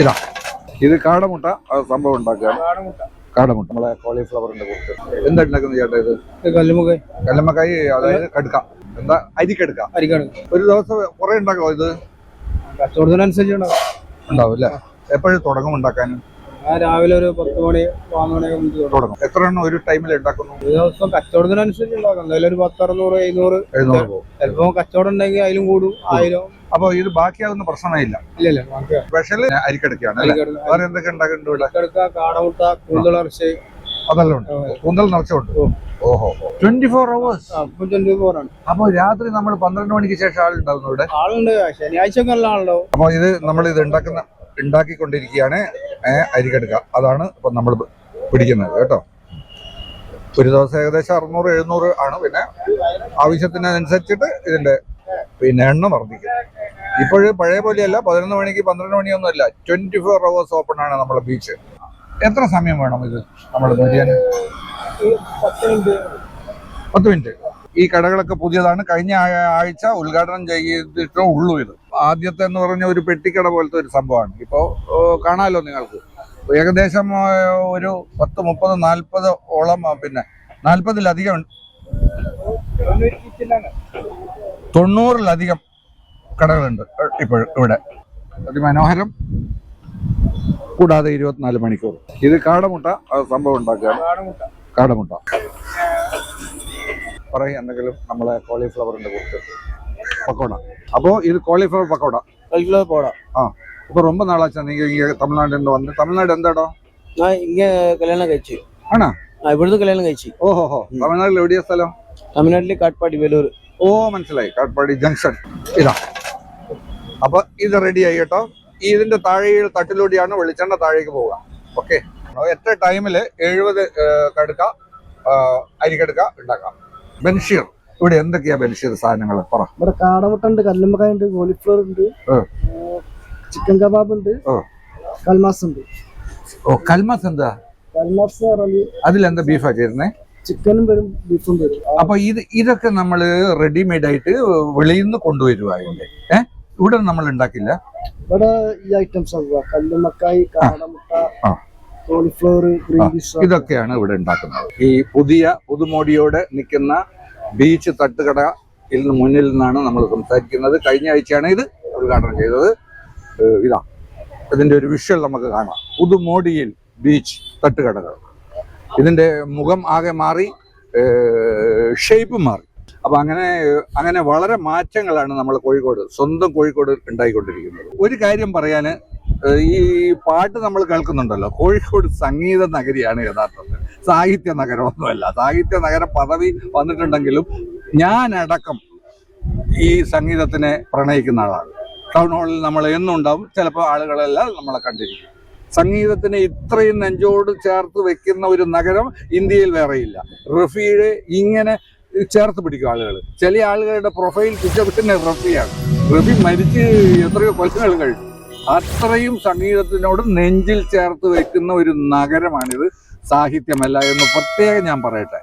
ഇതാ. ഇത് കാടമുട്ട സംഭവം ഉണ്ടാക്കുകയാണ്. കാടമുട്ട. നമ്മളെ കോളിഫ്ലവറിന്റെ കുറിച്ച് എന്താ ഉണ്ടാക്കുന്നത് ചേട്ടാ ഇത്? കല്ലുമുഖ കല്ലമ്മക്കായി അതായത് കടുക്ക. എന്താ? അരിക്കടുക്ക. അരിക്കാണ് ഒരു ദിവസം കുറെ ഉണ്ടാക്കോ ഇത്? കച്ചവടത്തിനനുസരിച്ച് ഉണ്ടാവും. ഉണ്ടാവും അല്ലേ? എപ്പോഴും തുടങ്ങും ഉണ്ടാക്കാൻ? ഞാൻ രാവിലെ ഒരു പത്ത് മണി പതിനൊന്ന് മുമ്പ് തുടങ്ങും. എത്ര എണ്ണം ഒരു ടൈമിൽ ഉണ്ടാക്കുന്നു? ഒരു ദിവസം കച്ചവടത്തിനനുസരിച്ച് ഉണ്ടാക്കാം. എന്തായാലും ഒരു പത്ത് അറുന്നൂറ് എഴുന്നൂറ്. എഴുന്നൂറ് പോകും. ചിലപ്പോ കച്ചവടം ഉണ്ടെങ്കിൽ അതിലും കൂടും ആയിരം. അപ്പൊ ഇത് ബാക്കിയാകുന്ന പ്രശ്നമേ ഇല്ല സ്പെഷ്യൽ അരിക്കടക്കാണ്. വേറെ എന്തൊക്കെ ഉണ്ടാക്കുന്നുണ്ട് ഇവിടെ? കാടമുട്ട കൂന്തളിറച്ചി അതെല്ലാം ഉണ്ട്. കൂന്തൽ നിറച്ചുണ്ട്. ഓഹോ twenty four hours twenty four ആണ്. അപ്പൊ രാത്രി നമ്മൾ പന്ത്രണ്ട് മണിക്ക് ശേഷം ആളുണ്ടാവുന്നു ഇവിടെ? ആളുണ്ട്. ശനിയാഴ്ച ഒക്കെ അപ്പൊ ഇത് നമ്മൾ ഇത് ഉണ്ടാക്കുന്ന ഉണ്ടാക്കിക്കൊണ്ടിരിക്കുകയാണ്. ഏഹ് അരിക്കടുക്ക അതാണ് ഇപ്പൊ നമ്മൾ പിടിക്കുന്നത് കേട്ടോ. ഒരു ദിവസം ഏകദേശം അറുന്നൂറ് എഴുന്നൂറ് ആണ്. പിന്നെ ആവശ്യത്തിനനുസരിച്ചിട്ട് ഇതിന്റെ പിന്നെ എണ്ണ വർദ്ധിക്കും. ഇപ്പോഴും പഴയ പോലെയല്ല. പതിനൊന്ന് മണിക്ക് പന്ത്രണ്ട് മണിയൊന്നും അല്ല ട്വന്റി ഫോർ അവേഴ്സ് ഓപ്പൺ ആണ് നമ്മുടെ ബീച്ച് എത്ര സമയം വേണം ഇത് നമ്മൾ ചെയ്യാൻ പത്ത് മിനിറ്റ്. ഈ കടകളൊക്കെ പുതിയതാണ്. കഴിഞ്ഞ ആഴ്ച ഉദ്ഘാടനം ചെയ്തിട്ടേ ഉള്ളൂ ഇത്. ആദ്യത്തെ എന്ന് പറഞ്ഞ ഒരു പെട്ടിക്കട പോലത്തെ ഒരു സംഭവമാണ്. ഇപ്പോൾ കാണാമല്ലോ നിങ്ങൾക്ക്? ഏകദേശം ഒരു പത്ത് മുപ്പത് നാൽപ്പത് ഓളം പിന്നെ നാൽപ്പതിലധികം. തൊണ്ണൂറിലധികം കടകളുണ്ട് ഇപ്പോൾ ഇവിടെ. അതിമനോഹരം. കൂടാതെ ഇരുപത്തിനാല് മണിക്കൂർ. ഇത് കാടമുട്ട സംഭവം ഉണ്ടാക്കുകയാണ്. കാടമുട്ട. പറയും എന്തെങ്കിലും നമ്മളെ കോളിഫ്ലവറിന്റെ കുറിച്ച്. പക്കോട. அப்போ இது காலிஃப்ளவர் பக்கோடா கல்கிலோ போடா ஆ இப்போ ரொம்ப நாளாச்சா நீங்க இங்க தமிழ்நாடுல வந்து தமிழ்நாடு எந்த இடம் நான் இங்க கல்யாணம் കഴിച്ചു ആണോ ആ ഇവിടുന്ന് കല്യാണം കഴിച്ചു ഓഹോ തമിഴ്നാട്ടിൽ എവിടെയാ സ്ഥലം തമിഴ്നാട്ടിലെ കാട്ട്പാടി വേലൂർ ഓ മനസ്സിലായി കാട്ട്പാടി ജംഗ്ഷൻ ഇതാ അപ്പൊ ഇത് റെഡി ആയി കേട്ടോ ഈ ഇതിന്റെ താഴെ തട്ടിലൂടെയാണ് വെളിച്ചെണ്ണ താഴേക്ക് പോവുക ഓക്കെ എത്ര ടൈമില് എഴുപത് കടുക്ക ആ, അരിക്കടുക്ക ഉണ്ടാക്കാം ബെൻഷീർ ഇവിടെ എന്തൊക്കെയാ ബലിശീത സാധനങ്ങൾ? പറ. ഇവിടെ കാടമുട്ട ഉണ്ട് കല്ലുമ്മക്കായ ഉണ്ട് കോളിഫ്ലവർ ഉണ്ട്. ചിക്കൻ കബാബ് ഉണ്ട്. കൽമാസ് ഉണ്ട്. ഓ കൽമാസ് എന്താ? കൽമാസ് അതിലെന്താ ബീഫാ ചേരുന്നേ? ചിക്കനും വരും ബീഫും വരും. അപ്പൊ ഇത് ഇതൊക്കെ നമ്മൾ റെഡിമെയ്ഡ് ആയിട്ട് വെളിയിൽ നിന്ന് കൊണ്ടുവരുവായില്ലേ ഏഹ് ഇവിടെ നമ്മൾ ഉണ്ടാക്കില്ല. ഇവിടെ ഈ ഐറ്റംസ് കല്ലുമ്മക്കായ് കാടമുട്ട. കോളിഫ്ലവർ ഇതൊക്കെയാണ് ഇവിടെ ഉണ്ടാക്കുന്നത്. ഈ പുതിയ പുതുമോടിയോടെ നിൽക്കുന്ന ബീച്ച് തട്ടുകടയിൽ മുന്നിൽ നിന്നാണ് നമ്മൾ സംസാരിക്കുന്നത്. കഴിഞ്ഞ ആഴ്ചയാണ് ഇത് ഉദ്ഘാടനം ചെയ്തത്. ഇതാ. ഇതിന്റെ ഒരു വിഷ്വൽ നമുക്ക് കാണാം. പുതുമോടിയിൽ ബീച്ച് തട്ടുകടകൾ. ഇതിന്റെ മുഖം ആകെ മാറി ഷേപ്പ് മാറി. അപ്പം അങ്ങനെ അങ്ങനെ വളരെ മാറ്റങ്ങളാണ് നമ്മൾ കോഴിക്കോട് സ്വന്തം കോഴിക്കോട് ഉണ്ടായിക്കൊണ്ടിരിക്കുന്നത്. ഒരു കാര്യം പറയാൻ ഈ പാട്ട് നമ്മൾ കേൾക്കുന്നുണ്ടല്ലോ. കോഴിക്കോട് സംഗീത നഗരിയാണ് യഥാർത്ഥത്തിൽ. സാഹിത്യ നഗരമൊന്നുമല്ല സാഹിത്യ നഗര പദവി വന്നിട്ടുണ്ടെങ്കിലും ഞാനടക്കം ഈ സംഗീതത്തിനെ പ്രണയിക്കുന്ന ആളാണ്. ടൗൺ ഹാളിൽ നമ്മൾ എന്നും ഉണ്ടാവും. ചിലപ്പോൾ ആളുകളെല്ലാം നമ്മളെ കണ്ടിരിക്കും. സംഗീതത്തിനെ ഇത്രയും നെഞ്ചോട് ചേർത്ത് വെക്കുന്ന ഒരു നഗരം ഇന്ത്യയിൽ വേറെയില്ല. റഫിയുടെ ഇങ്ങനെ ചേർത്ത് പിടിക്കും ആളുകൾ ചില ആളുകളുടെ പ്രൊഫൈൽ പിക്ചർ തന്നെ റഫിയാണ്. റഫി മരിച്ച് എത്രയോ കൊല്ലങ്ങൾ കഴിഞ്ഞു. അത്രയും സംഗീതത്തിനോട് നെഞ്ചിൽ ചേർത്ത് വെക്കുന്ന ഒരു നഗരമാണിത്. സാഹിത്യമല്ല എന്ന് പ്രത്യേകം ഞാൻ പറയട്ടെ.